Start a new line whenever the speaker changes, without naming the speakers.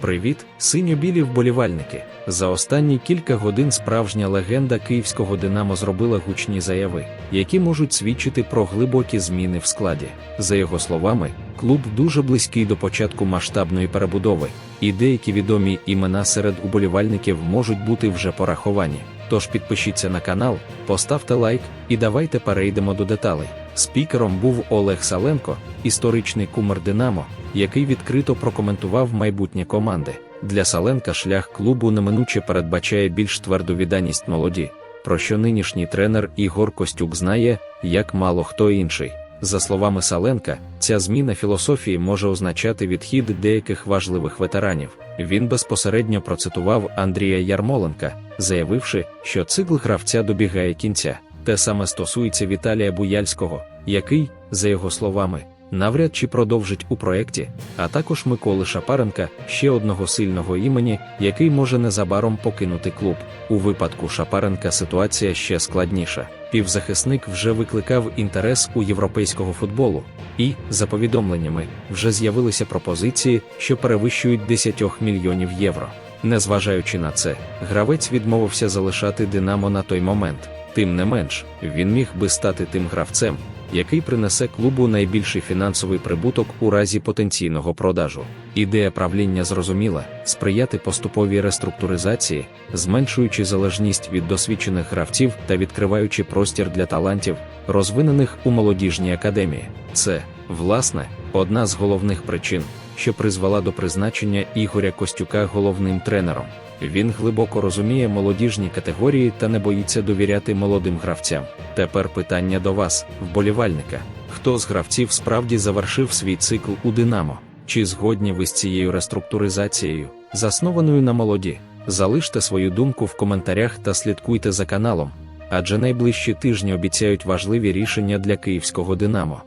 Привіт, синьо-білі вболівальники. За останні кілька годин справжня легенда київського Динамо зробила гучні заяви, які можуть свідчити про глибокі зміни в складі. За його словами, клуб дуже близький до початку масштабної перебудови, і деякі відомі імена серед уболівальників можуть бути вже пораховані. Тож підпишіться на канал, поставте лайк і давайте перейдемо до деталей. Спікером був Олег Саленко, історичний кумир Динамо, який відкрито прокоментував майбутнє команди. Для Саленка шлях клубу неминуче передбачає більш тверду відданість молоді, про що нинішній тренер Ігор Костюк знає, як мало хто інший. За словами Саленка, ця зміна філософії може означати відхід деяких важливих ветеранів. Він безпосередньо процитував Андрія Ярмоленка, заявивши, що цикл гравця добігає кінця. Те саме стосується Віталія Буяльського, який, за його словами, навряд чи продовжить у проєкті, а також Миколи Шапаренка, ще одного сильного імені, який може незабаром покинути клуб. У випадку Шапаренка ситуація ще складніша. Півзахисник вже викликав інтерес у європейського футболу, і, за повідомленнями, вже з'явилися пропозиції, що перевищують 10 мільйонів євро. Незважаючи на це, гравець відмовився залишати Динамо на той момент. Тим не менш, він міг би стати тим гравцем, який принесе клубу найбільший фінансовий прибуток у разі потенційного продажу. Ідея правління зрозуміла сприяти поступовій реструктуризації, зменшуючи залежність від досвідчених гравців та відкриваючи простір для талантів, розвинених у молодіжній академії. Це, власне, одна з головних причин, що призвела до призначення Ігоря Костюка головним тренером. Він глибоко розуміє молодіжні категорії та не боїться довіряти молодим гравцям. Тепер питання до вас, вболівальника: хто з гравців справді завершив свій цикл у Динамо? Чи згодні ви з цією реструктуризацією, заснованою на молоді? Залиште свою думку в коментарях та слідкуйте за каналом, адже найближчі тижні обіцяють важливі рішення для київського Динамо.